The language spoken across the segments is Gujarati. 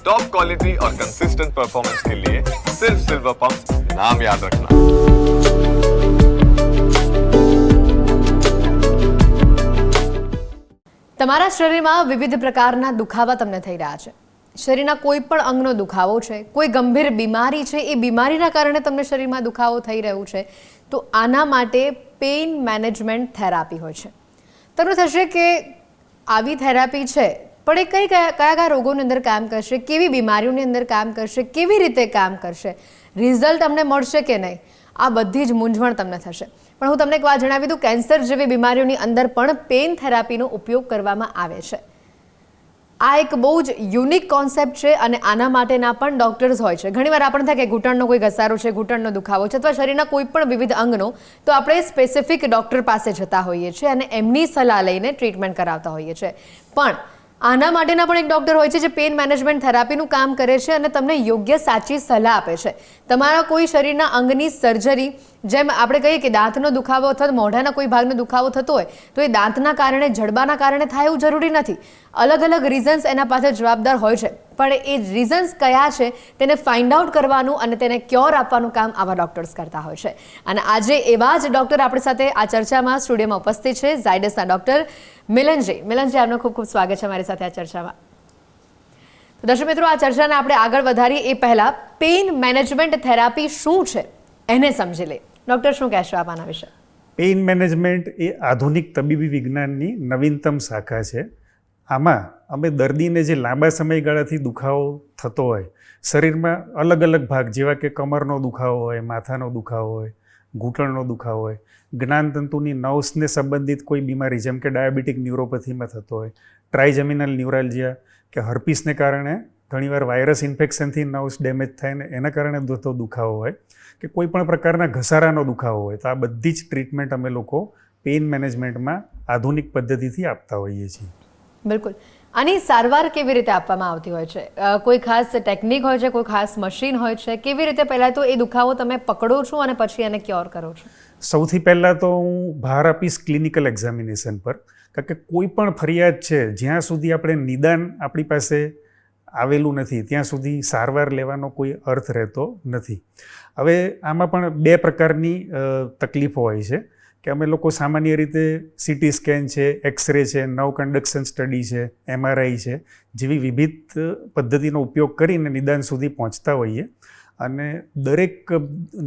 टॉप क्वालिटी और कंसिस्टेंट परफॉर्मेंस के लिए सिर्फ सिल्वर पंप नाम याद रखना તમારા શરીરમાં વિવિધ પ્રકારના દુખાવા તમને થઈ રહ્યા છે શરીરના કોઈ પણ અંગનો દુખાવો છે કોઈ ગંભીર બીમારી છે એ બીમારીના કારણે તમને શરીરમાં દુખાવો થઈ રહ્યું છે તો આના માટે પેઇન મેનેજમેન્ટ થેરાપી હોય છે તમને થશે કે આવી થેરાપી છે પણ એ કઈ કયા કયા કયા રોગોની અંદર કામ કરશે, કેવી બીમારીઓની અંદર કામ કરશે, કેવી રીતે કામ કરશે રિઝલ્ટ અમને મળશે કે નહીં? આ બધી જ મૂંઝવણ તમને થશે. પણ હું તમને એક વાત જણાવી દઉં કેન્સર જેવી બીમારીઓની અંદર પણ પેઇન થેરાપીનો ઉપયોગ કરવામાં આવે છે. આ એક બહુ જ યુનિક કોન્સેપ્ટ છે અને આના માટેના પણ ડોક્ટર્સ હોય છે. ઘણીવાર આપણને થાય કે ઘૂંટણનો કોઈ ઘસારો છે, ઘૂંટણનો દુખાવો છે અથવા શરીરના કોઈ પણ વિવિધ અંગનો, તો આપણે સ્પેસિફિક ડોક્ટર પાસે જતા હોઈએ છીએ અને એમની સલાહ લઈને ટ્રીટમેન્ટ કરાવતા હોઈએ છીએ. પણ આના માટેના પણ એક ડૉક્ટર હોય છે જે પેઇન મેનેજમેન્ટ થેરાપીનું કામ કરે છે અને તમને યોગ્ય સાચી સલાહ આપે છે. તમારા કોઈ શરીરના અંગની સર્જરી જેમ આપણે કહીએ કે દાંતનો દુખાવો અથવા મોઢાના કોઈ ભાગનો દુખાવો થતો હોય, તો એ દાંતના કારણે, જડબાના કારણે થાય એવું જરૂરી નથી. અલગ અલગ રીઝન્સ એના પાછળ જવાબદાર હોય છે. પણ એ રીઝન્સ કયા છે, તેને ફાઇન્ડ આઉટ કરવાનું અને તેને ક્યોર આપવાનું કામ આવા ડૉક્ટર્સ કરતા હોય છે. અને આજે એવા જ ડોક્ટર આપણી સાથે આ ચર્ચામાં સ્ટુડિયોમાં ઉપસ્થિત છે, ઝાયડસના ડોક્ટર મિલનજી. મિલનજી, આપનું ખૂબ ખૂબ સ્વાગત છે મારી સાથે આ ચર્ચામાં. તો દર્શક મિત્રો, આ ચર્ચાને આપણે આગળ વધારીએ. એ પહેલાં પેઇન મેનેજમેન્ટ થેરાપી શું છે, એને સમજી લે ડોક્ટર, શું કહેશો આપ આના વિશે? પેઇન મેનેજમેન્ટ એ આધુનિક તબીબી વિજ્ઞાનની નવીનતમ શાખા છે. આમાં અમે દર્દીને જે લાંબા સમયગાળાથી દુખાવો થતો હોય, શરીરમાં અલગ અલગ ભાગ, જેવા કે કમરનો દુખાવો હોય, માથાનો દુખાવો હોય, ઘૂંટણનો દુખાવો હોય, જ્ઞાનતંતુની નર્વ્સને સંબંધિત કોઈ બીમારી, જેમ કે ડાયાબિટીક ન્યુરોપેથીમાં થતો હોય, ટ્રાઇજેમિનલ ન્યુરાલજિયા, કે હર્પીસને કારણે ઘણીવાર વાયરસ ઇન્ફેક્શનથી નર્વ્સ ડેમેજ થાય ને એના કારણે થતો દુખાવો હોય. કે કોઈ પણ પ્રકારના ઘસારાનો દુખાવો હોય તો આ બધી જ ટ્રીટમેન્ટ અમે લોકો પેઇન મેનેજમેન્ટમાં આધુનિક પદ્ધતિથી આપતા હોઈએ છીએ. બિલકુલ. આની સારવાર કેવી રીતે આપવામાં આવતી હોય છે? કોઈ ખાસ ટેકનિક હોય છે કોઈ ખાસ મશીન હોય છે કેવી રીતે પહેલાં તો એ દુખાવો તમે પકડો છો અને પછી એને ક્યોર કરો છો? સૌથી પહેલાં તો હું ભાર આપીશ ક્લિનિકલ એક્ઝામિનેશન પર કારણ કે કોઈ પણ ફરિયાદ છે જ્યાં સુધી આપણે નિદાન આપણી પાસે આવેલું નથી. ત્યાં સુધી સારવાર લેવાનો કોઈ અર્થ રહેતો નથી. હવે આમાં પણ બે પ્રકારની તકલીફો હોય છે કે અમે લોકો સામાન્ય રીતે સીટી સ્કેન છે એક્સરે છે, નવ કન્ડક્શન સ્ટડી છે એમઆરઆઈ છે, જેવી વિવિધ પદ્ધતિનો ઉપયોગ કરીને નિદાન સુધી પહોંચતા હોઈએ. અને દરેક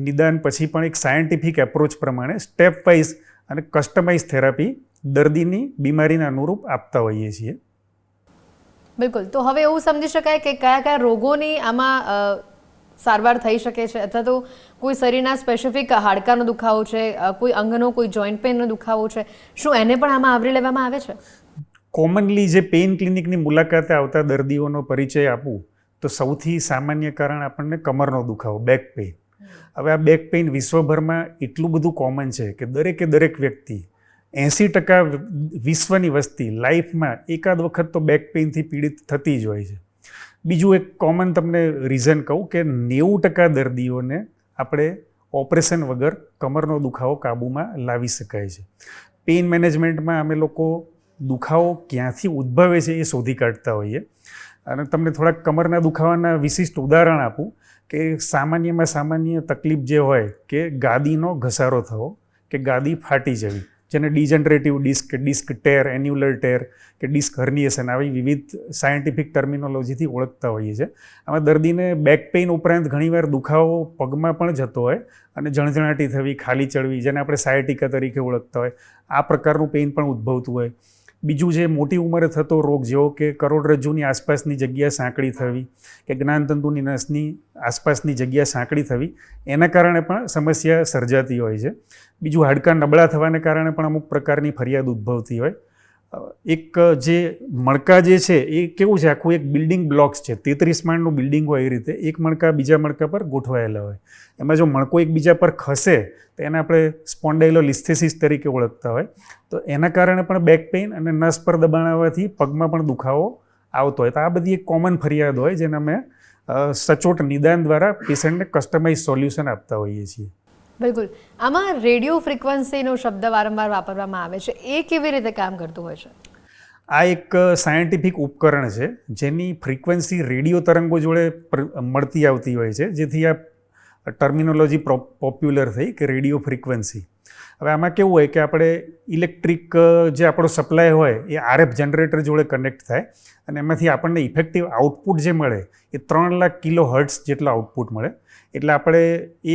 નિદાન પછી પણ એક સાયન્ટિફિક એપ્રોચ પ્રમાણે સ્ટેપ વાઇઝ અને કસ્ટમાઇઝ થેરાપી દર્દીની બીમારીને અનુરૂપ આપતા હોઈએ છીએ. બિલકુલ. તો હવે એવું સમજી શકાય કે કયા કયા રોગોની આમાં સારવાર થઈ શકે છે? અથવા તો કોઈ શરીરના સ્પેસિફિક હાડકાનો દુખાવો છે કોઈ અંગનો કોઈ જોઈન્ટ પેનનો દુખાવો છે શું એને પણ આમાં આવરી લેવામાં આવે છે? કોમનલી જે પેઇન ક્લિનિકની મુલાકાતે આવતા દર્દીઓનો પરિચય આપું તો સૌથી સામાન્ય કારણ આપણને કમરનો દુખાવો બેક પેઇન હવે આ બેક પેઇન વિશ્વભરમાં એટલું બધું કોમન છે કે દરેકે દરેક વ્યક્તિ એંસી ટકા વિશ્વની વસ્તી લાઈફમાં એકાદ વખત તો બેક પેઇનથી પીડિત થતી જ હોય છે. બીજું એક કોમન તમને રીઝન કહું કે નેવું ટકા દર્દીઓને આપણે ઓપરેશન વગર કમરનો દુખાવો કાબૂમાં લાવી શકાય છે. પેઇન મેનેજમેન્ટમાં અમે લોકો દુખાવો ક્યાંથી ઉદ્ભવે છે એ શોધી કાઢતા હોઈએ. અને તમને થોડાક કમરના દુખાવાના વિશિષ્ટ ઉદાહરણ આપું કે સામાન્યમાં સામાન્ય તકલીફ જે હોય કે ગાદીનો ઘસારો થવો કે ગાદી ફાટી જવી. જેને degenerative disc disc tear, annular tear કે ડિસ્ક હર્નિએશન આવી વિવિધ સાયન્ટિફિક ટર્મિનોલોજીથી ઓળખતા હોઈએ છીએ. આમાં દર્દીને બેક પેઇન ઉપરાંત ઘણીવાર દુખાવો પગમાં પણ જતો હોય અને જણઝણાટી થવી, ખાલી ચડવી, જેને આપણે સાયટિકા તરીકે ઓળખતા હોય, આ પ્રકારનું પેઇન પણ ઉદ્ભવતું હોય. બીજું જે મોટી ઉંમરે થતો રોગ, જેવો કે કરોડરજ્જુની આસપાસની જગ્યા સાંકડી થવી કે જ્ઞાનતંતુની નસની આસપાસની જગ્યા સાંકડી થવી, એના કારણે પણ સમસ્યા સર્જાતી હોય છે. બીજું હાડકાં નબળા થવાને કારણે પણ અમુક પ્રકારની ફરિયાદ ઉદ્ભવતી હોય. એક જે મણકા જે છે, એ કેવું છે? આખું એક બિલ્ડિંગ બ્લોક્સ છે. તેત્રીસ માળનું બિલ્ડિંગ હોય એ રીતે. એક મણકા બીજા મણકા પર ગોઠવાયેલા હોય. એમાં જો મણકો એકબીજા પર ખસે, તો એને આપણે સ્પોન્ડાઇલોલિસ્થેસિસ તરીકે ઓળખતા હોય. તો એના કારણે પણ બેક પેઇન અને નસ પર દબાણ આવવાથી પગમાં પણ દુખાવો આવતો હોય. તો આ બધી એક કોમન ફરિયાદ હોય, જેને અમે સચોટ નિદાન દ્વારા પેશન્ટને કસ્ટમાઇઝ સોલ્યુશન આપતા હોઈએ છીએ. બિલકુલ. આમાં રેડિયો ફ્રિકવન્સીનો શબ્દ વારંવાર વાપરવામાં આવે છે. એ કેવી રીતે કામ કરતું હોય છે? આ એક સાયન્ટિફિક ઉપકરણ છે, જેની ફ્રિકવન્સી રેડિયો તરંગો જોડે મળતી આવતી હોય છે. જેથી આ ટર્મિનોલોજી પોપ્યુલર થઈ કે રેડિયો ફ્રિકવન્સી. હવે આમાં કેવું હોય કે આપણે ઇલેક્ટ્રિક જે આપણો સપ્લાય હોય, એ આરએફ જનરેટર જોડે કનેક્ટ થાય અને એમાંથી આપણને ઇફેક્ટિવ આઉટપુટ જે મળે, એ ત્રણ લાખ કિલો હર્ટ્સ જેટલો આઉટપુટ મળે. એટલે આપણે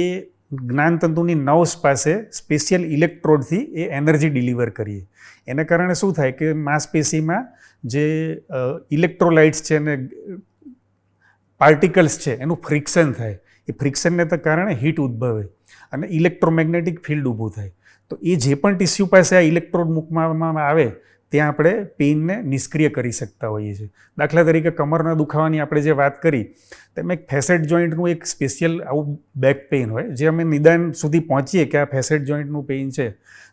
એ જ્ઞાનતંતુની નર્વ્સ પાસે સ્પેશિયલ ઇલેક્ટ્રોડથી એ એનર્જી ડિલિવર કરીએ. એને કારણે શું થાય કે માંસપેશીમાં જે ઇલેક્ટ્રોલાઇટ્સ છે અને પાર્ટિકલ્સ છે, એનું ફ્રિક્શન થાય. એ ફ્રિક્શનને તો કારણે હીટ ઉદ્ભવે અને ઇલેક્ટ્રોમેગ્નેટિક ફિલ્ડ ઊભું થાય. તો એ જે પણ ટિશ્યુ પાસે આ ઇલેક્ટ્રોડ મૂકવામાં આવે ત્યાં આપણે પેઇનને નિષ્ક્રિય કરી શકતા હોઈએ છીએ. દાખલા તરીકે કમરના દુખાવાની આપણે જે વાત કરી તેમ એક ફેસેટ જોઈન્ટનું એક સ્પેશિયલ આવું બેક પેઇન હોય, જે અમે નિદાન સુધી પહોંચીએ કે આ ફેસેટ જોઈન્ટનું પેઇન છે,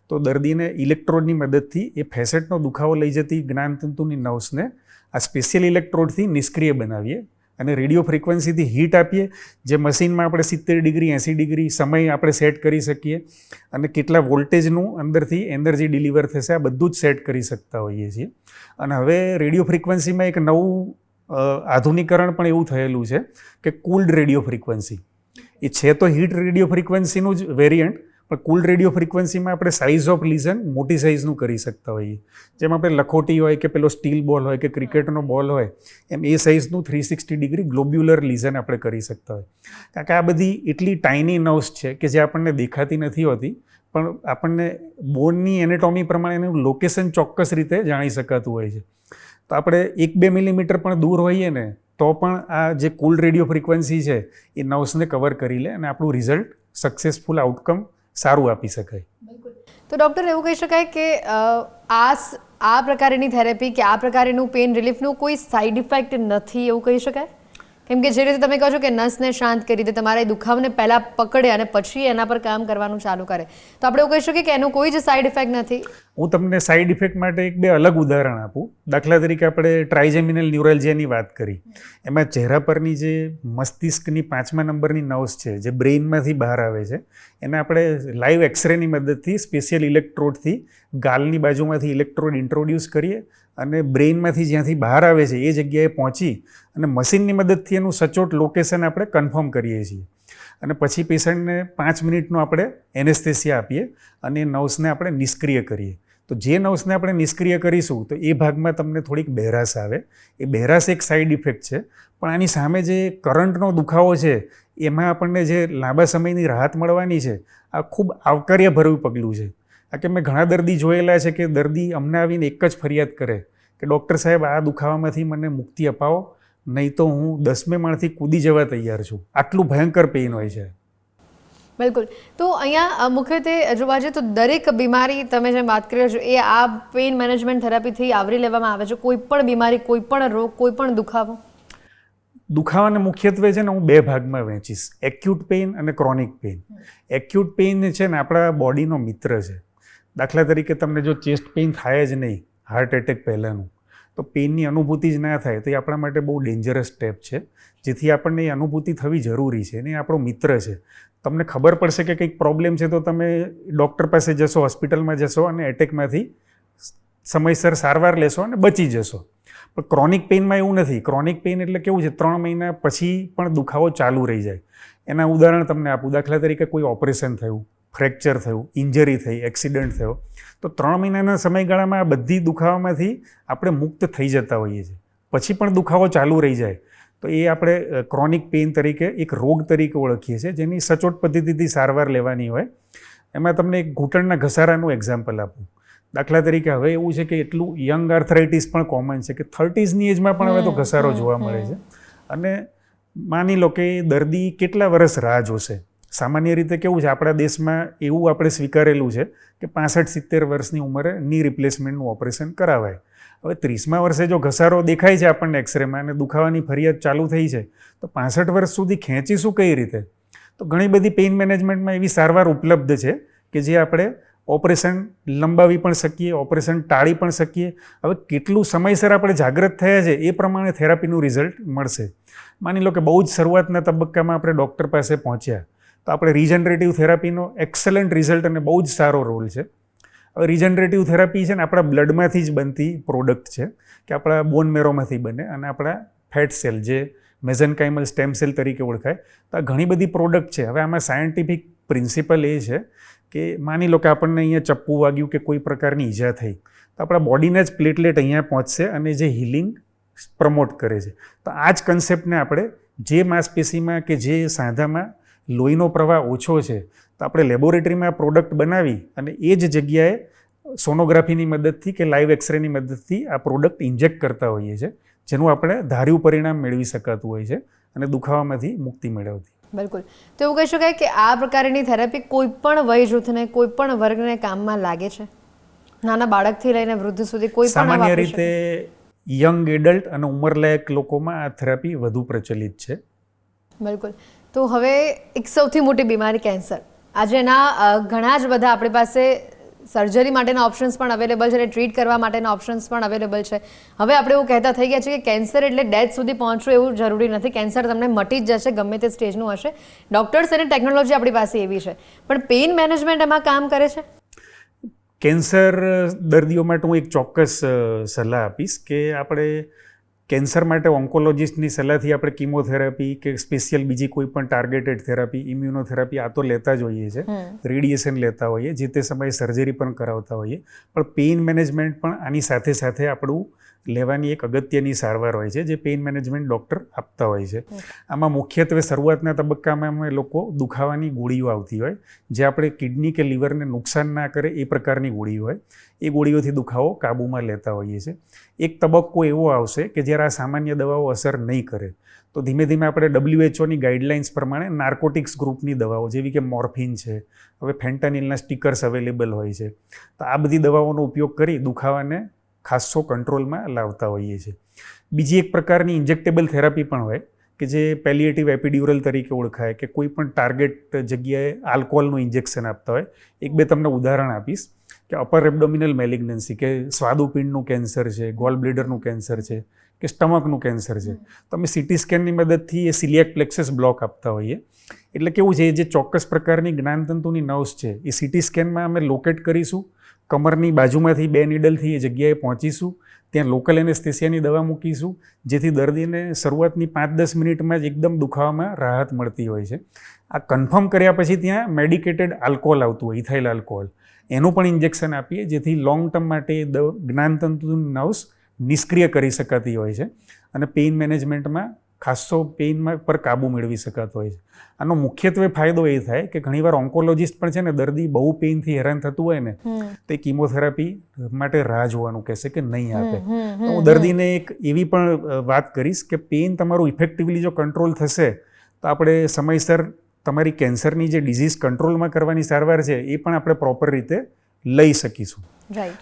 તો દર્દીને ઇલેક્ટ્રોડની મદદથી એ ફેસેટનો દુખાવો લઈ જતી જ્ઞાનતંતુની નર્વ્સને આ સ્પેશિયલ ઇલેક્ટ્રોડથી નિષ્ક્રિય બનાવીએ. અને રેડિયો ફ્રિકવન્સીથી હીટ આપીએ, જે મશીનમાં આપણે સિત્તેર ડિગ્રી, એંસી ડિગ્રી સમય આપણે સેટ કરી શકીએ અને કેટલા વોલ્ટેજનું અંદરથી એનર્જી ડિલિવર થશે, આ બધું જ સેટ કરી શકતા હોઈએ છીએ. અને હવે રેડિયો ફ્રિકવન્સીમાં એક નવું આધુનિકરણ પણ એવું થયેલું છે કે કુલ્ડ રેડિયો ફ્રિકવન્સી. એ છે તો હીટ રેડિયો ફ્રિકવન્સીનું જ વેરિયન્ટ પણ કુલ રેડિયો ફ્રિકવન્સીમાં આપણે સાઇઝ ઓફ લીઝન મોટી સાઇઝનું કરી શકતા હોઈએ. જેમ આપણે લખોટી હોય કે પેલો સ્ટીલ બોલ હોય કે ક્રિકેટનો બોલ હોય, એમ એ સાઇઝનું three sixty degree globular lesion આપણે કરી શકતા હોય. કારણ કે આ બધી એટલી ટાઇની નર્વ્સ છે કે જે આપણને દેખાતી નથી હોતી, પણ આપણને બોનની એનેટોમી પ્રમાણે એનું લોકેશન ચોક્કસ રીતે જાણી શકાતું હોય છે. તો આપણે એક બે મિલીમીટર પણ દૂર હોઈએ ને, તો પણ આ જે કુલ રેડિયો ફ્રિકવન્સી છે, એ નર્વ્સને કવર કરી લે અને આપણું રિઝલ્ટ સક્સેસફુલ આઉટકમ સારું આપી શકાય. તો ડૉક્ટર એવું કહી શકાય કે આ આ પ્રકારની થેરેપી કે આ પ્રકારનું પેઇન રિલીફનું કોઈ સાઈડ ઇફેક્ટ નથી એવું કહી શકાય? કેમ કે જે રીતે તમે કહો છો કે નસને શાંત કરી દે, તમારા એ દુખાવને પહેલાં પકડે અને પછી એના પર કામ કરવાનું ચાલુ કરે. તો આપણે એવું કહી શકીએ કે એનું કોઈ જ સાઈડ ઇફેક્ટ નથી. હું તમને સાઈડ ઇફેક્ટ માટે એક બે અલગ ઉદાહરણ આપું. દાખલા તરીકે આપણે ટ્રાઇજેમિનલ ન્યુરલજીયાની વાત કરી. એમાં ચહેરા પરની જે મસ્તિષ્કની પાંચમા નંબરની નર્વ્સ છે, જે બ્રેઇનમાંથી બહાર આવે છે, એને આપણે લાઈવ એક્સરેની મદદથી સ્પેશિયલ ઇલેક્ટ્રોડથી ગાલની બાજુમાંથી ઇલેક્ટ્રોડ ઇન્ટ્રોડ્યુસ કરીએ અને બ્રેઇનમાંથી જ્યાંથી બહાર આવે છે, એ જગ્યાએ પહોંચી અને મશીનની મદદથી એનું સચોટ લોકેશન આપણે કન્ફર્મ કરીએ છીએ. અને પછી પેશન્ટને પાંચ મિનિટનું આપણે એનેસ્થેસિયા આપીએ અને એ નર્વ્સને આપણે નિષ્ક્રિય કરીએ. તો જે નર્વ્સને આપણે નિષ્ક્રિય કરીશું, તો એ ભાગમાં તમને થોડીક બહેરાશ આવે. એ બહેરાશ એક સાઈડ ઇફેક્ટ છે, પણ આની સામે જે કરંટનો દુખાવો છે, એમાં આપણને જે લાંબા સમયની રાહત મળવાની છે, આ ખૂબ આવકાર્યભર્યું પગલું છે. આ કે મેં ઘણા દર્દી જોયેલા છે કે દર્દી અમને આવીને એક જ ફરિયાદ કરે કે ડૉક્ટર સાહેબ આ દુખાવામાંથી મને મુક્તિ અપાવો નહીં તો હું દસમે માળથી કૂદી જવા તૈયાર છું. આટલું ભયંકર પેઇન હોય છે. બિલકુલ. તો અહીંયા મુખ્યત્વે જોવા જઈએ તો દરેક બીમારી તમે જેમ વાત કરી રહ્યા છો એ આ પેઇન મેનેજમેન્ટ થેરાપીથી આવરી લેવામાં આવે છે. કોઈ પણ બીમારી કોઈ પણ રોગ કોઈ પણ દુખાવો? દુખાવાને મુખ્યત્વે છે ને હું બે ભાગમાં વહેંચીશ. એક્યુટ પેઇન અને ક્રોનિક પેઇન એક્યુટ પેઇન છે ને આપણા બોડીનો મિત્ર છે. દાખલા તરીકે તમને જો ચેસ્ટ પેઇન થાય જ નહીં હાર્ટ એટેક પહેલાંનું, તો પેઇનની અનુભૂતિ જ ના થાય. તો એ આપણા માટે બહુ ડેન્જરસ સ્ટેપ છે. જેથી આપણને એ અનુભૂતિ થવી જરૂરી છે અને એ આપણો મિત્ર છે. તમને ખબર પડશે કે કંઈક પ્રોબ્લેમ છે તો તમે ડૉક્ટર પાસે જશો હોસ્પિટલમાં જશો અને એટેકમાંથી સમયસર સારવાર લેશો અને બચી જશો. પણ ક્રોનિક પેઇનમાં એવું નથી. ક્રોનિક પેઇન એટલે કેવું છે? ત્રણ મહિના પછી પણ દુખાવો ચાલુ રહી જાય. એના ઉદાહરણ તમને આપું. દાખલા તરીકે કોઈ ઓપરેશન થયું. ફ્રેક્ચર થયું ઇન્જરી થઈ એક્સિડન્ટ થયો. તો ત્રણ મહિનાના સમયગાળામાં આ બધી દુખાવામાંથી આપણે મુક્ત થઈ જતા હોઈએ છીએ. પછી પણ દુખાવો ચાલુ રહી જાય. તો એ આપણે ક્રોનિક પેઇન તરીકે એક રોગ તરીકે ઓળખીએ છીએ જેની સચોટ પદ્ધતિથી સારવાર લેવાની હોય. એમાં તમને એક ઘૂંટણના ઘસારાનું એક્ઝામ્પલ આપું. દાખલા તરીકે હવે એવું છે કે એટલું યંગ આર્થરાઇટિસ પણ કોમન છે કે થર્ટીઝની એજમાં પણ હવે તો ઘસારો જોવા મળે છે. અને માની લો કે દર્દી કેટલા વર્ષ રાહ જોશે? સામાન્ય રીતે કેવું છે, આપણા દેશમાં એવું આપણે સ્વીકારેલું છે કે પાસઠ સિત્તેર વર્ષની ઉંમરે ની રિપ્લેસમેન્ટનું ઓપરેશન કરાવાય. હવે ત્રીસમા વર્ષે જો ઘસારો દેખાય છે આપણને એક્સરેમાં અને દુખાવાની ફરિયાદ ચાલુ થઈ છે, તો પાસઠ વર્ષ સુધી ખેંચીશું કઈ રીતે? તો ઘણી બધી પેઇન મેનેજમેન્ટમાં એવી સારવાર ઉપલબ્ધ છે કે જે આપણે ઓપરેશન લંબાવી પણ શકીએ ઓપરેશન ટાળી પણ શકીએ. હવે કેટલું સમયસર આપણે જાગૃત થયા છે એ પ્રમાણે થેરાપીનું રિઝલ્ટ મળશે. માની લો કે બહુ જ શરૂઆતના તબક્કામાં આપણે ડૉક્ટર પાસે પહોંચ્યા. તો આપણે રિજનરેટિવ થેરાપીનો એક્સલન્ટ રિઝલ્ટ અને બહુ જ સારો રોલ છે. હવે રિજનરેટિવ થેરાપી છે ને આપણા બ્લડમાંથી જ બનતી પ્રોડક્ટ છે કે આપણા બોન મેરોમાંથી બને અને આપણા ફેટ સેલ જે મેઝનકાઇમલ સ્ટેમ સેલ તરીકે ઓળખાય. તો આ ઘણી બધી પ્રોડક્ટ છે. હવે આમાં સાયન્ટિફિક પ્રિન્સિપલ એ છે કે માની લો કે આપણને અહીંયા ચપ્પુ વાગ્યું કે કોઈ પ્રકારની ઈજા થઈ, તો આપણા બોડીના જ પ્લેટલેટ અહીંયા પહોંચશે અને જે હિલિંગ પ્રમોટ કરે છે. તો આ જ કન્સેપ્ટને આપણે જે માંસપેશીમાં કે જે સાંધામાં લોહીનો પ્રવાહ ઓછો છે તો આપણે લેબોરેટરીમાં આ પ્રોડક્ટ બનાવી અને એ જ જગ્યાએ સોનોગ્રાફીની મદદથી કે લાઈવ એક્સરેની મદદથી આ પ્રોડક્ટ ઇન્જેક્ટ કરતા હોઈએ છીએ જેનું આપણે ધાર્યું પરિણામ મેળવી શકાતું હોય છે અને દુખાવામાંથી મુક્તિ મેળવતી. બિલકુલ. તો એવું કહી શકાય કે આ પ્રકારની થેરાપી કોઈ પણ વય જૂથને કોઈ પણ વર્ગને કામમાં લાગે છે? નાના બાળકથી લઈને વૃદ્ધ સુધી કોઈ સામાન્ય રીતે યંગ એડલ્ટ અને ઉંમરલાયક લોકોમાં આ થેરાપી વધુ પ્રચલિત છે. બિલકુલ. તો હવે એક સૌથી મોટી બીમારી કેન્સર. આજે એના ઘણા જ બધા આપણી પાસે સર્જરી માટેના ઓપ્શન્સ પણ અવેલેબલ છે અને ટ્રીટ કરવા માટેના ઓપ્શન્સ પણ અવેલેબલ છે. હવે આપણે એવું કહેતા થઈ ગયા છે કે કેન્સર એટલે ડેથ સુધી પહોંચવું એવું જરૂરી નથી. કેન્સર તમને મટી જ જશે, ગમે તે સ્ટેજનું હશે. ડૉક્ટર્સ અને ટેકનોલોજી આપણી પાસે એવી છે. પણ પેઇન મેનેજમેન્ટ એમાં કામ કરે છે? કેન્સર દર્દીઓ માટે હું એક ચોક્કસ સલાહ આપીશ કે આપણે કેન્સર માટે ઓન્કોલોજિસ્ટની સલાહથી આપણે કિમોથેરાપી કે સ્પેશિયલ બીજી કોઈ પણ ટાર્ગેટેડ થેરાપી ઇમ્યુનોથેરાપી આ તો લેતા જ હોઈએ છીએ. રેડિયેશન લેતા હોઈએ જે તે સમયે સર્જરી પણ કરાવતા હોઈએ. પણ પેઇન મેનેજમેન્ટ પણ આની સાથે સાથે આપણું લેવાની એક અગત્યની સારવાર હોય છે જે પેઇન મેનેજમેન્ટ ડૉક્ટર આપતા હોય છે. આમાં મુખ્યત્વે શરૂઆતના તબક્કામાં અમે લોકો દુખાવાની ગોળીઓ આવતી હોય જે આપણે કિડની કે લીવરને નુકસાન ના કરે એ પ્રકારની ગોળીઓ હોય. એ ગોળીઓથી દુખાવો કાબૂમાં લેતા હોઈએ છીએ એક તબક્કો એવો આવશે કે જ્યારે આ સામાન્ય દવાઓ અસર નહીં કરે તો ધીમે ધીમે આપણે ડબલ્યુએચઓની ગાઈડલાઇન્સ પ્રમાણે નાર્કોટિક્સ ગ્રુપની દવાઓ જેવી કે મોર્ફિન છે હવે ફેન્ટાનિલના સ્ટીકર્સ અવેલેબલ હોય છે. તો આ બધી દવાઓનો ઉપયોગ કરી દુખાવાને ખાસો કંટ્રોલમાં લાવતા હોઈએ છીએ. બીજી એક પ્રકારની ઇન્જેક્ટેબલ થેરાપી પણ હોય કે જે પેલિએટિવ એપિડ્યુરલ તરીકે ઓળખાય કે કોઈ પણ ટાર્ગેટ જગ્યાએ આલ્કોહોલનું ઇન્જેક્શન આપતા હોય. એક બે તમને ઉદાહરણ આપીશ કે અપર એબડોમિનલ મેલિગ્નન્સી કે સ્વાદુપિંડનું કેન્સર છે ગોલ બ્લેડરનું કેન્સર છે કે સ્ટમકનું કેન્સર છે. તો અમે સીટી સ્કેનની મદદથી એ સિલિયક પ્લેક્સસ બ્લોક આપતા હોઈએ. એટલે કેવું છે જે ચોક્કસ પ્રકારની જ્ઞાનતંતુની નર્વ્સ છે, એ સિટી સ્કેનમાં અમે લોકેટ કરીશું. કમરની બાજુમાંથી બે નીડલથી એ જગ્યાએ પહોંચીશું. ત્યાં લોકલ એનેસ્થેસિયાની દવા મૂકીશું, જેથી દર્દીને શરૂઆતની પાંચ દસ મિનિટમાં જ એકદમ દુખાવામાં રાહત મળતી હોય છે. આ કન્ફર્મ કર્યા પછી ત્યાં મેડિકેટેડ આલ્કોહોલ આવતું હોય ઇથાઇલ આલ્કોહોલ એનું પણ ઇન્જેક્શન આપીએ, જેથી લોંગ ટર્મ માટે જ્ઞાનતંતુ નર્વ્સ નિષ્ક્રિય કરી શકાતી હોય છે. અને પેઇન મેનેજમેન્ટમાં ખાસો પેઇનમાં પર કાબૂ મેળવી શકાતો હોય છે. આનો મુખ્યત્વે ફાયદો એ થાય કે ઘણીવાર ઓન્કોલોજિસ્ટ પણ છે ને દર્દી બહુ પેઇનથી હેરાન થતું હોય ને તે કિમોથેરાપી માટે રાહ જોવાનું કહેશે કે નહીં આપે. તો હું દર્દીને એક એવી પણ વાત કરીશ કે પેઇન તમારું ઇફેક્ટિવલી જો કંટ્રોલ થશે તો આપણે સમયસર તમારી કેન્સરની જે ડિઝીઝ કંટ્રોલમાં કરવાની સારવાર છે એ પણ આપણે પ્રોપર રીતે લઈ શકીશું.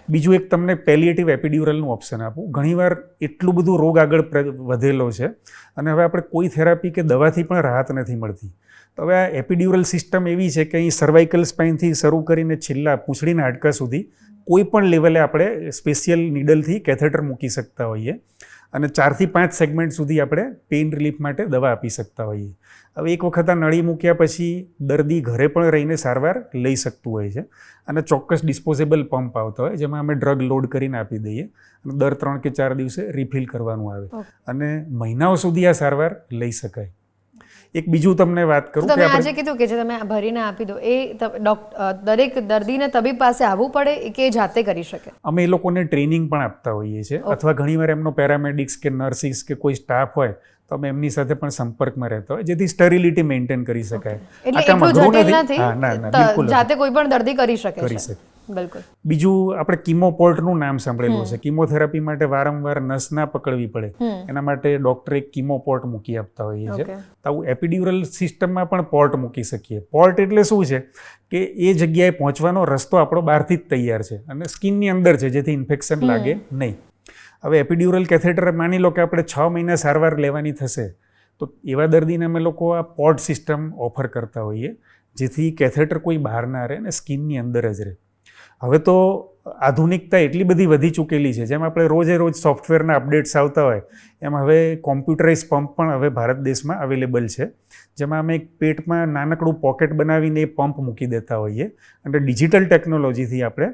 બીજું એક તમને પેલિએટિવ એપિડ્યુરલનું ઓપ્શન આપું. ઘણીવાર એટલું બધું રોગ આગળ વધેલો છે અને હવે આપણે કોઈ થેરાપી કે દવાથી પણ રાહત નથી મળતી. તો હવે આ એપિડ્યુરલ સિસ્ટમ એવી છે કે અહીં સર્વાઇકલ સ્પાઇનથી શરૂ કરીને છેલ્લા પૂંછડીના હાડકા સુધી કોઈ પણ લેવલે આપણે સ્પેશિયલ નીડલથી કેથેટર મૂકી શકતા હોઈએ. અને ચારથી પાંચ સેગમેન્ટ સુધી આપણે પેઇન રિલીફ માટે દવા આપી શકતા હોઈએ. હવે એક વખત આ નળી મૂક્યા પછી દર્દી ઘરે પણ રહીને સારવાર લઈ શકતું હોય છે અને ચોક્કસ ડિસ્પોઝેબલ પંપ આવતા હોય જેમાં અમે ડ્રગ લોડ કરીને આપી દઈએ અને દર ત્રણ કે ચાર દિવસે રિફિલ કરવાનું આવે. અને મહિનાઓ સુધી આ સારવાર લઈ શકાય. એક બીજું તમને વાત કરું તમે આજે કીધું કે જે તમે ભરીને આપી દો એ દરેક દર્દીને તબીબ પાસે આવવું પડે કે જાતે કરી શકે? અમે એ લોકોને ટ્રેનિંગ પણ આપતા હોઈએ છીએ. અથવા ઘણીવાર એમનો પેરામેડિક્સ કે નર્સિસ કે કોઈ સ્ટાફ હોય તો અમે એમની સાથે પણ સંપર્કમાં રહેતા હોય જેથી સ્ટરિલિટી મેન્ટેન કરી શકાય. એટલે એટલું જટિલ નથી. જાતે કોઈ પણ દર્દી કરી શકે કરી શકે. બિલકુલ. બીજું આપણે કિમોપોર્ટનું નામ સાંભળેલું છે કીમોથેરાપી માટે વારંવાર નસ ના પકડવી પડે. એના માટે ડોક્ટર એક કીમોપોર્ટ મૂકી આપતા હોઈએ છે. તો આવું એપિડ્યુરલ સિસ્ટમમાં પણ પોર્ટ મૂકી શકીએ. પોર્ટ એટલે શું છે? કે એ જગ્યાએ પહોંચવાનો રસ્તો આપણો બહારથી જ તૈયાર છે અને સ્કિનની અંદર છે જેથી ઇન્ફેક્શન લાગે નહીં. હવે એપિડ્યુરલ કેથેટર માની લો કે આપણે છ મહિના સારવાર લેવાની થશે તો એવા દર્દીને અમે લોકો આ પોર્ટ સિસ્ટમ ઓફર કરતા હોઈએ જેથી કેથેટર કોઈ બહાર ના રહે અને સ્કિનની અંદર જ રહે. હવે તો આધુનિકતા એટલી બધી વધી ચૂકેલી છે. જેમ આપણે રોજે રોજ સોફ્ટવેરના અપડેટ્સ આવતા હોય, એમ હવે કોમ્પ્યુટરાઇઝ પંપ પણ હવે ભારત દેશમાં અવેલેબલ છે. જેમાં અમે એક પેટમાં નાનકડું પોકેટ બનાવીને એ પંપ મૂકી દેતા હોઈએ. અને ડિજિટલ ટેકનોલોજીથી આપણે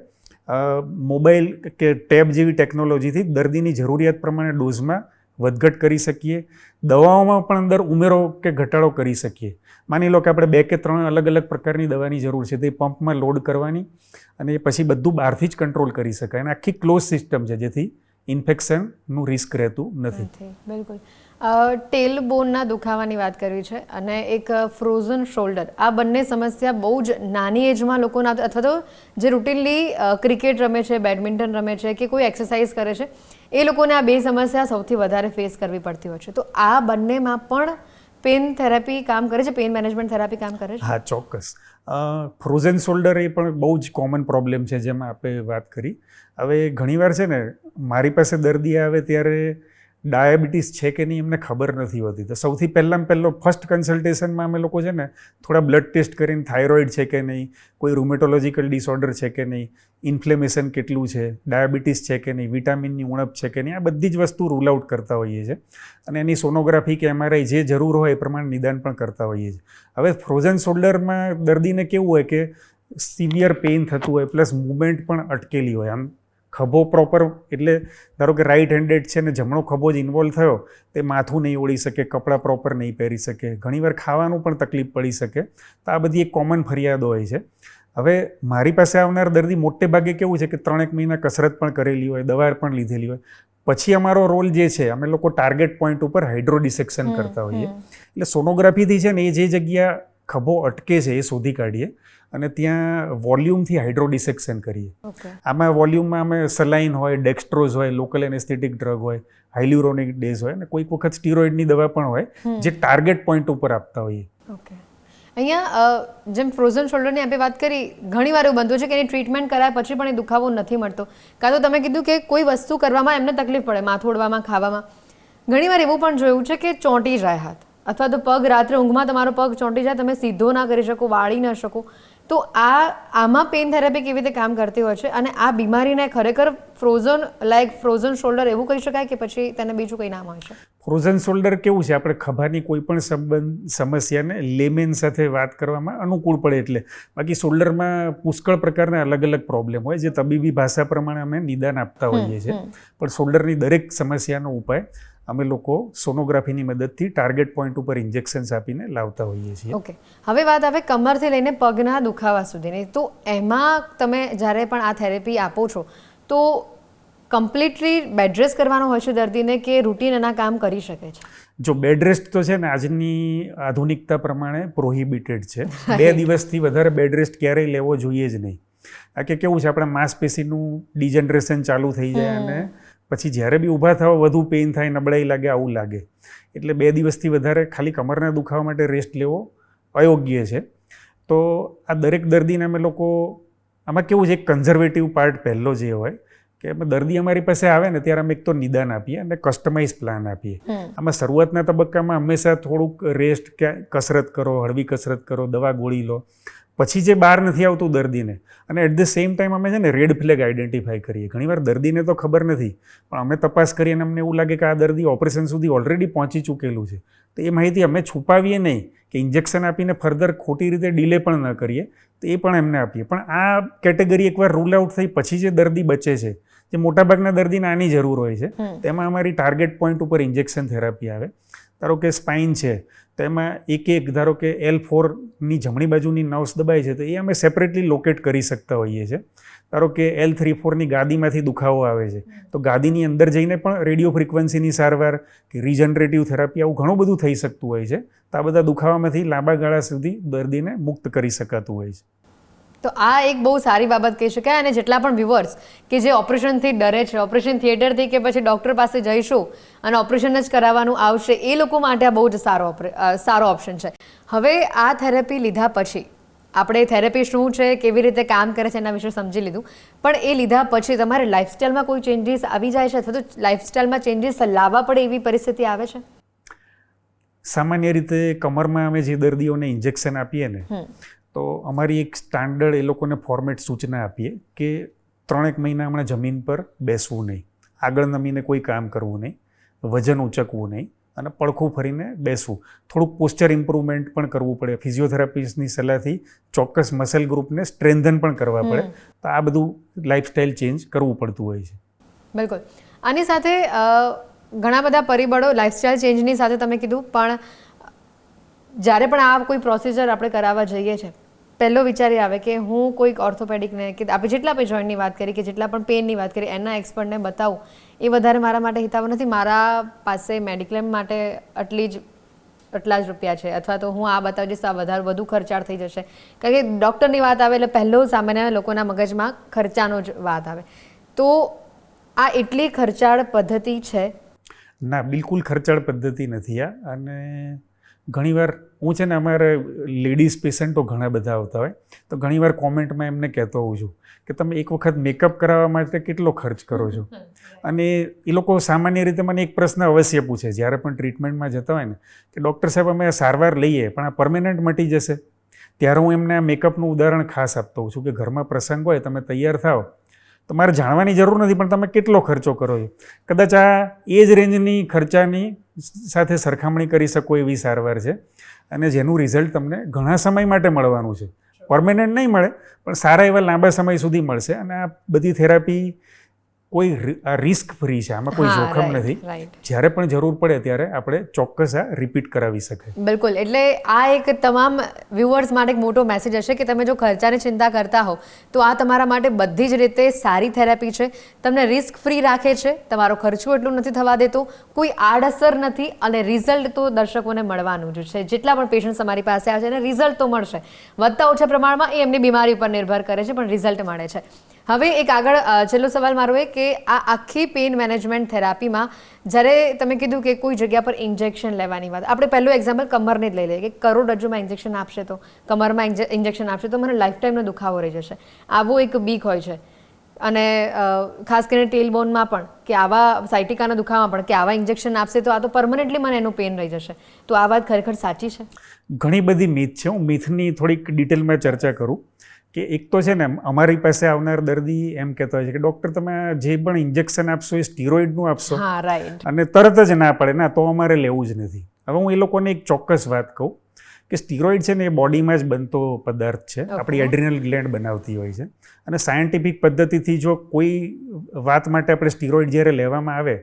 મોબાઈલ કે ટેબ જેવી ટેકનોલોજીથી દર્દીની જરૂરિયાત પ્રમાણે ડોઝમાં વધઘટ કરી શકીએ. દવાઓમાં પણ અંદર ઉમેરો કે ઘટાડો કરી શકીએ. માની લો કે આપણે બે કે ત્રણ અલગ અલગ પ્રકારની દવાની જરૂર છે, તે પંપમાં લોડ કરવાની અને પછી બધું બહારથી જ કંટ્રોલ કરી શકાય અને આખી ક્લોઝ સિસ્ટમ છે જેથી ઇન્ફેક્શનનું રિસ્ક રહેતું નથી. બિલકુલ. ટેલ બોનના દુખાવાની વાત કરવી છે અને એક ફ્રોઝન શોલ્ડર આ બંને સમસ્યા બહુ જ નાની એજમાં લોકોના અથવા તો જે રૂટીનલી ક્રિકેટ રમે છે બેડમિન્ટન રમે છે કે કોઈ એક્સરસાઇઝ કરે છે એ લોકોને આ બે સમસ્યા સૌથી વધારે ફેસ કરવી પડતી હોય છે. તો આ બંનેમાં પણ પેન થેરાપી કામ કરે છે? પેન મેનેજમેન્ટ થેરાપી કામ કરે છે? હા ચોક્કસ. ફ્રોઝન શોલ્ડર એ પણ બહુ જ કોમન પ્રોબ્લેમ છે જેમાં આપણે વાત કરી. હવે ઘણીવાર છે ને, મારી પાસે દર્દી આવે ત્યારે ડાયાબિટીસ છે કે નહીં એમને ખબર નથી હોતી. તો સૌથી પહેલાં પહેલો ફર્સ્ટ કન્સલ્ટેશનમાં અમે લોકો છે ને થોડા બ્લડ ટેસ્ટ કરીને થાઇરોઇડ છે કે નહીં, કોઈ રૂમેટોલોજીકલ ડિસઓર્ડર છે કે નહીં ઇન્ફ્લેમેશન કેટલું છે, ડાયાબિટીસ છે કે નહીં વિટામિનની ઉણપ છે કે નહીં, આ બધી જ વસ્તુ રૂલ આઉટ કરતા હોઈએ છીએ. અને એની સોનોગ્રાફી કે એમઆરઆઈ જે જરૂર હોય એ પ્રમાણે નિદાન પણ કરતા હોઈએ છીએ. હવે ફ્રોઝન શોલ્ડરમાં દર્દીને કેવું હોય કે સિવિયર પેઇન થતું હોય પ્લસ મુવમેન્ટ પણ અટકેલી હોય. આમ ખભો પ્રોપર એટલે ધારો કે રાઈટ હેન્ડેડ છે ને જમણો ખભો જ ઇન્વોલ્વ થયો તે માથું નહીં ઓળી શકે કપડાં પ્રોપર નહીં પહેરી શકે. ઘણીવાર ખાવાનું પણ તકલીફ પડી શકે. તો આ બધી એક કોમન ફરિયાદો હોય છે. હવે મારી પાસે આવનાર દર્દી મોટે ભાગે કેવું છે કે ત્રણેક મહિના કસરત પણ કરેલી હોય દવા પણ લીધેલી હોય. પછી અમારો રોલ જે છે અમે લોકો ટાર્ગેટ પોઈન્ટ ઉપર હાઇડ્રો ડિસેક્શન કરતા હોઈએ. એટલે સોનોગ્રાફીથી છે ને એ જે જગ્યા ખભો અટકે છે એ શોધી કાઢીએ અને ત્યાં વોલ્યુમથી હાઇડ્રોડિસેક્શન કરીએ. આમાં વોલ્યુમમાં અમે સલાઇન હોય ડેક્સ્ટ્રોઝ હોય લોકલ એનેસ્થેટિક ડ્રગ હોય હાઇલ્યુરોનિક ડેઝ હોય અને કોઈક વખત સ્ટીરોઇડની દવા પણ હોય જે ટાર્ગેટ પોઈન્ટ ઉપર આપતા હોઈએ. ઓકે. અહીંયા જેમ ફ્રોઝન શોલ્ડરની આપણે વાત કરી ઘણી વાર એવું બનતું છે કે એની ટ્રીટમેન્ટ કરાયા પછી પણ એ દુખાવો નથી મળતો. કાં તો તમે કીધું કે કોઈ વસ્તુ કરવામાં એમને તકલીફ પડે માથોડવામાં ખાવામાં. ઘણીવાર એવું પણ જોયું છે કે ચોંટી જાય હાથ. અથવા તો પગ રાત્રે ઊંઘમાં તમારો પગ ચોંટી જાય તમે સીધો ના કરી શકો વાળી ન શકો. તો આ આમાં પેન થેરાપી કેવી રીતે કામ કરતી હોય છે? અને આ બીમારીને ખરેખર ફ્રોઝન લાઈક ફ્રોઝન શોલ્ડર એવું કહી શકાય કે પછી તેને બીજું કંઈ નામ હોય છે? ફ્રોઝન શોલ્ડર કેવું છે? આપણે ખભાની કોઈ પણ સંબંધ સમસ્યાને લેમેન સાથે વાત કરવામાં અનુકૂળ પડે એટલે. બાકી શોલ્ડરમાં પુષ્કળ પ્રકારના અલગ અલગ પ્રોબ્લેમ હોય જે તબીબી ભાષા પ્રમાણે અમે નિદાન આપતા હોઈએ છીએ. પણ શોલ્ડરની દરેક સમસ્યાનો ઉપાય અમે લોકો સોનોગ્રાફીની મદદથી ટાર્ગેટ પોઈન્ટ ઉપર ઇન્જેક્શન્સ આપીને લાવતા હોઈએ છીએ. ઓકે હવે વાત આવે કમરથી લઈને પગના દુખાવા સુધીની. તો એમાં તમે જ્યારે પણ આ થેરેપી આપો છો તો કમ્પ્લીટલી બેડ રેસ્ટ કરવાનો હોય છે દર્દીને કે રૂટીન એના કામ કરી શકે છે? જો બેડ રેસ્ટ તો છે ને આજની આધુનિકતા પ્રમાણે પ્રોહિબિટેડ છે. બે દિવસથી વધારે બેડ રેસ્ટ ક્યારેય લેવો જોઈએ જ નહીં. આ કે કેવું છે આપણા માંસપેશીનું ડિજનરેશન ચાલુ થઈ જાય અને પછી જ્યારે બી ઊભા થાવ વધુ પેઇન થાય નબળાઈ લાગે આવું લાગે. એટલે બે દિવસથી વધારે ખાલી કમરના દુખાવા માટે રેસ્ટ લેવો અયોગ્ય છે. તો આ દરેક દર્દીને અમે લોકો આમાં કેવું છે એક કન્ઝર્વેટિવ પાર્ટ પહેલો જે હોય કે અમે દર્દી અમારી પાસે આવે ને ત્યારે અમે એક તો નિદાન આપીએ અને કસ્ટમાઇઝ પ્લાન આપીએ. આમાં શરૂઆતના તબક્કામાં હંમેશા થોડુંક રેસ્ટ કે કસરત કરો હળવી કસરત કરો દવા ગોળી લો. પછી જે બહાર નથી આવતું દર્દીને. અને એટ ધ સેમ ટાઈમ અમે છે ને રેડ ફ્લેગ આઈડેન્ટિફાઈ કરીએ. ઘણીવાર દર્દીને તો ખબર નથી પણ અમે તપાસ કરીએ અને અમને એવું લાગે કે આ દર્દી ઓપરેશન સુધી ઓલરેડી પહોંચી ચૂકેલું છે. તો એ માહિતી અમે છુપાવીએ નહીં કે ઇન્જેક્શન આપીને ફર્ધર ખોટી રીતે ડિલે પણ ન કરીએ તો એ પણ એમને આપીએ. પણ આ કેટેગરી એકવાર રૂલ આઉટ થઈ પછી જે દર્દી બચે છે જે મોટાભાગના દર્દીને આની જરૂર હોય છે તેમાં અમારી ટાર્ગેટ પોઈન્ટ ઉપર ઇન્જેક્શન થેરાપી આવે. ધારો કે સ્પાઇન છે તો એમાં એક એક, ધારો કે એલ ફોરની જમણી બાજુની નર્વ્સ દબાય છે, તો એ અમે સેપરેટલી લોકેટ કરી શકતા હોઈએ છીએ. ધારો કે એલ થ્રી ફોરની ગાદીમાંથી દુખાવો આવે છે, તો ગાદીની અંદર જઈને પણ રેડિયો ફ્રિકવન્સીની સારવાર કે રિજનરેટિવ થેરાપી આવું ઘણું બધું થઈ શકતું હોય છે, તો આ બધા દુખાવામાંથી લાંબા ગાળા સુધી દર્દીને મુક્ત કરી શકાતું હોય છે. તો આ એક બહુ સારી બાબત કહી શકાય અને જેટલા પણ વ્યુઅર્સ કે જે ઓપરેશનથી ડરે છે ઓપરેશન થિયેટરથી કે પછી ડૉક્ટર પાસે જઈશું અને ઓપરેશન જ કરાવવાનું આવશે એ લોકો માટે આ બહુ જ સારો સારો ઓપ્શન છે હવે આ થેરેપી લીધા પછી આપણે થેરેપી શું છે કેવી રીતે કામ કરે છે એના વિશે સમજી લીધું પણ એ લીધા પછી તમારે લાઇફસ્ટાઈલમાં કોઈ ચેન્જીસ આવી જાય છે અથવા તો લાઇફસ્ટાઈલમાં ચેન્જીસ લાવવા પડે એવી પરિસ્થિતિ આવે છે સામાન્ય રીતે કમરમાં અમે જે દર્દીઓને ઇન્જેક્શન આપીએ ને. તો અમારી એક સ્ટાન્ડર્ડ એ લોકોને ફોર્મેટ સૂચના આપીએ કે ત્રણેક મહિના હમણાં જમીન પર બેસવું નહીં. આગળ નમીને કોઈ કામ કરવું નહીં. વજન ઊંચકવું નહીં અને પડખું ફરીને બેસવું. થોડુંક પોસ્ચર ઇમ્પ્રુવમેન્ટ પણ કરવું પડે. ફિઝિયોથેરાપિસ્ટની સલાહથી ચોક્કસ મસલ ગ્રુપને સ્ટ્રેન્થન પણ કરવા પડે. તો આ બધું લાઇફસ્ટાઇલ ચેન્જ કરવું પડતું હોય છે. બિલકુલ. આની સાથે ઘણા બધા પરિબળો લાઇફસ્ટાઇલ ચેન્જની સાથે તમે કીધું પણ જ્યારે પણ આ કોઈ પ્રોસિજર આપણે કરાવવા જઈએ છીએ પહેલો વિચાર એ આવે કે હું કોઈક ઓર્થોપેડિકને કે આપણે જેટલા પણ જોઈન્ટની વાત કરી કે જેટલા પણ પેનની વાત કરી, એના એક્સપર્ટને બતાવું, એ વધારે મારા માટે હિતાવ નથી. મારા પાસે મેડિક્લેમ માટે આટલી જ, આટલા જ રૂપિયા છે. અથવા તો હું આ બતાવી દઈશ આ વધારે વધુ ખર્ચાળ થઈ જશે. કારણ કે ડૉક્ટરની વાત આવે એટલે પહેલો સામાન્ય લોકોના મગજમાં ખર્ચાનો જ વાત આવે. તો આ એટલી ખર્ચાળ પદ્ધતિ છે? ના, બિલકુલ ખર્ચાળ પદ્ધતિ નથી આ. અને ઘણીવાર હું છે ને અમારે લેડીઝ પેશન્ટો ઘણા બધા આવતા હોય તો ઘણીવાર કોમેન્ટમાં એમને કહેતો હોઉં છું કે તમે એક વખત મેકઅપ કરાવવા માટે કેટલો ખર્ચ કરો છો? અને એ લોકો સામાન્ય રીતે મને એક પ્રશ્ન અવશ્ય પૂછે જ્યારે પણ ટ્રીટમેન્ટમાં જતા હોય ને કે ડૉક્ટર સાહેબ અમે સારવાર લઈએ પણ આ પરમેનન્ટ મટી જશે? ત્યારે હું એમને આ મેકઅપનું ઉદાહરણ ખાસ આપતો હોઉં છું કે ઘરમાં પ્રસંગ હોય તમે તૈયાર થાઓ તો મારે જાણવાની જરૂર નથી, પણ તમે કેટલો ખર્ચો કરો છો? કદાચ આ એ જ રેન્જની ખર્ચાની સાથે સરખામણી કરી શકો એવી સારવાર છે. અને જેનું રિઝલ્ટ તમને ઘણા સમય માટે મળવાનું છે. પરમેનન્ટ નહીં મળે, પણ સારા એવા લાંબા સમય સુધી મળશે. અને આ બધી થેરાપી કોઈ રિસ્ક ફ્રી છે આમાં કોઈ જોખમ નથી. જ્યારે પણ જરૂર પડે ત્યારે આપણે ચોક્કસ આ રિપીટ કરાવી શકે બિલકુલ એટલે આ એક તમામ વ્યુઅર્સ માટે એક મોટો મેસેજ હશે કે તમે જો ખર્ચાની ચિંતા કરતા હો તો આ તમારા માટે બધી જ રીતે સારી થેરાપી છે. તમને રિસ્ક ફ્રી રાખે છે તમારો ખર્ચો એટલું નથી થવા દેતો કોઈ આડઅસર નથી અને રિઝલ્ટ તો દર્શકોને મળવાનું જ છે. જેટલા પણ પેશન્ટ્સ અમારી પાસે આવે છે એને રિઝલ્ટ તો મળશે. વધતા ઓછા પ્રમાણમાં એ એમની બીમારી ઉપર નિર્ભર કરે છે પણ રિઝલ્ટ મળે છે. હવે એક આગળ છેલ્લો સવાલ મારો એ કે આ આખી પેઇન મેનેજમેન્ટ થેરાપીમાં જ્યારે તમે કીધું કે કોઈ જગ્યા પર ઇન્જેક્શન લેવાની વાત, આપણે પહેલું એક્ઝામ્પલ કમરને જ લઈ લઈએ કે કરોડરજ્જુમાં ઇન્જેક્શન આપશે તો, કમરમાં ઇન્જેક્શન આપશે તો મને લાઈફ ટાઈમનો દુખાવો રહી જશે. આવો એક બીક હોય છે. અને ખાસ કરીને ટેલ બોનમાં પણ કે આવા સાયટિકાના દુખાવામાં પણ કે આવા ઇન્જેક્શન આપશે તો આ તો પરમનન્ટલી મને એનું પેન રહી જશે. તો આ વાત ખરેખર સાચી છે? ઘણી બધી મીથ છે. હું મીથની થોડીક ડિટેલમાં ચર્ચા કરું કે એક તો છે ને અમારી પાસે આવનાર દર્દી એમ કહેતો હોય છે કે ડૉક્ટર તમે જે પણ ઇન્જેક્શન આપશો એ સ્ટીરોઇડનું આપશો અને તરત જ ના પડે ના તો અમારે લેવું જ નથી. હવે હું એ લોકોને એક ચોક્કસ વાત કહું કે સ્ટીરોઇડ છે ને એ બોડીમાં જ બનતો પદાર્થ છે. આપણી એડ્રિનલ ગ્લેન્ડ બનાવતી હોય છે. અને સાયન્ટિફિક પદ્ધતિથી જો કોઈ વાત માટે આપણે સ્ટીરોઇડ જ્યારે લેવામાં આવે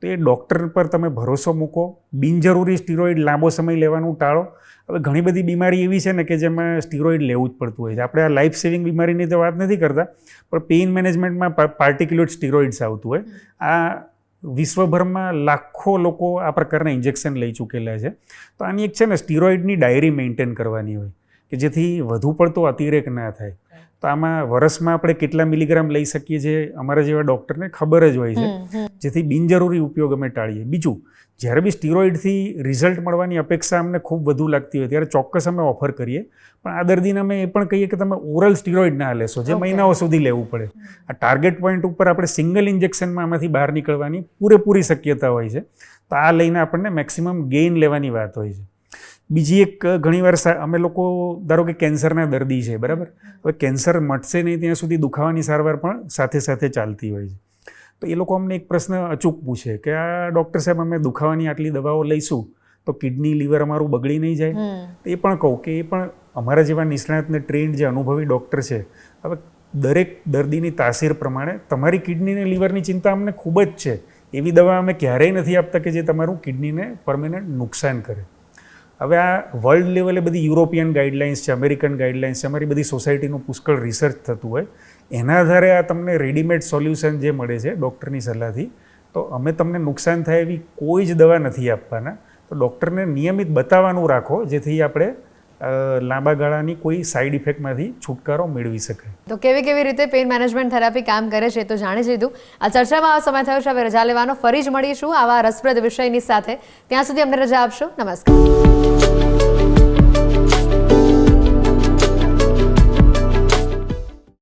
તો એ ડૉક્ટર પર તમે ભરોસો મૂકો. બિનજરૂરી સ્ટીરોઇડ લાંબો સમય લેવાનું ટાળો. હવે ઘણી બધી બીમારી એવી છે ને કે જેમાં સ્ટીરોઇડ લેવું જ પડતું હોય છે. આપણે આ લાઈફ સેવિંગ બીમારીની તો વાત નથી કરતા પણ પેઇન મેનેજમેન્ટમાં પાર્ટિક્યુલેટ સ્ટીરોઇડ્સ આવતું હોય. આ વિશ્વભરમાં લાખો લોકો આ પ્રકારના ઇન્જેક્શન લઈ ચૂકેલા છે. તો આની એક છે ને સ્ટીરોઇડની ડાયરી મેન્ટેન કરવાની હોય કે જેથી વધુ પડતો અતિરેક ના થાય. તો આમાં વર્ષમાં આપણે કેટલા મિલીગ્રામ લઈ શકીએ છીએ? અમારા જેવા ડૉક્ટરને ખબર જ હોય છે. જેથી બિનજરૂરી ઉપયોગ અમે ટાળીએ. બીજું જ્યારે બી સ્ટીરોઇડથી રિઝલ્ટ મળવાની અપેક્ષા અમને ખૂબ વધુ લાગતી હોય ત્યારે ચોક્કસ અમે ઓફર કરીએ. પણ આ દર્દીને અમે એ પણ કહીએ કે તમે ઓરલ સ્ટીરોઇડ ના લેશો જે મહિનાઓ સુધી લેવું પડે. આ ટાર્ગેટ પોઈન્ટ ઉપર આપણે સિંગલ ઇન્જેક્શનમાં આમાંથી બહાર નીકળવાની પૂરેપૂરી શક્યતા હોય છે. તો આ લઈને આપણને મેક્સિમમ ગેઇન લેવાની વાત હોય છે. બીજી એક ઘણીવાર અમે લોકો ધારો કે કેન્સરના દર્દી છે બરાબર? હવે કેન્સર મટશે નહીં ત્યાં સુધી દુખાવાની સારવાર પણ સાથે સાથે ચાલતી હોય છે. તો એ લોકો અમને એક પ્રશ્ન અચૂક પૂછે કે આ ડૉક્ટર સાહેબ અમે દુખાવાની આટલી દવાઓ લઈશું તો કિડની લીવર અમારું બગડી નહીં જાય? એ પણ કહું કે એ પણ અમારા જેવા નિષ્ણાતને ટ્રેન્ડ જે અનુભવી ડૉક્ટર છે હવે દરેક દર્દીની તાસીર પ્રમાણે તમારી કિડની અને લીવરની ચિંતા અમને ખૂબ જ છે. એવી દવા અમે ક્યારેય નથી આપતા કે જે તમારું કિડનીને પરમેનન્ટ નુકસાન કરે. હવે આ વર્લ્ડ લેવલે બધી યુરોપિયન ગાઈડલાઇન્સ છે અમેરિકન ગાઈડલાઇન્સ છે, અમારી બધી સોસાયટીનું પુષ્કળ રિસર્ચ થતું હોય. એના આધારે આ તમને રેડીમેડ સોલ્યુશન જે મળે છે ડૉક્ટરની સલાહથી, તો અમે તમને નુકસાન થાય એવી કોઈ જ દવા નથી આપવાના. તો ડૉક્ટરને નિયમિત બતાવવાનું રાખો, જેથી આપણે લાંબા ગાળાની કોઈ સાઈડ ઇફેક્ટમાંથી છુટકારો મેળવી શકાય. તો કેવી કેવી રીતે પેઇન મેનેજમેન્ટ થેરાપી કામ કરે છે તો જાણી લીધું. આ ચર્ચામાં આ સમય થયો છે, હવે રજા લેવાનો. ફરી જ મળીશું આવા રસપ્રદ વિષયની સાથે. ત્યાં સુધી અમને રજા આપશો. નમસ્કાર.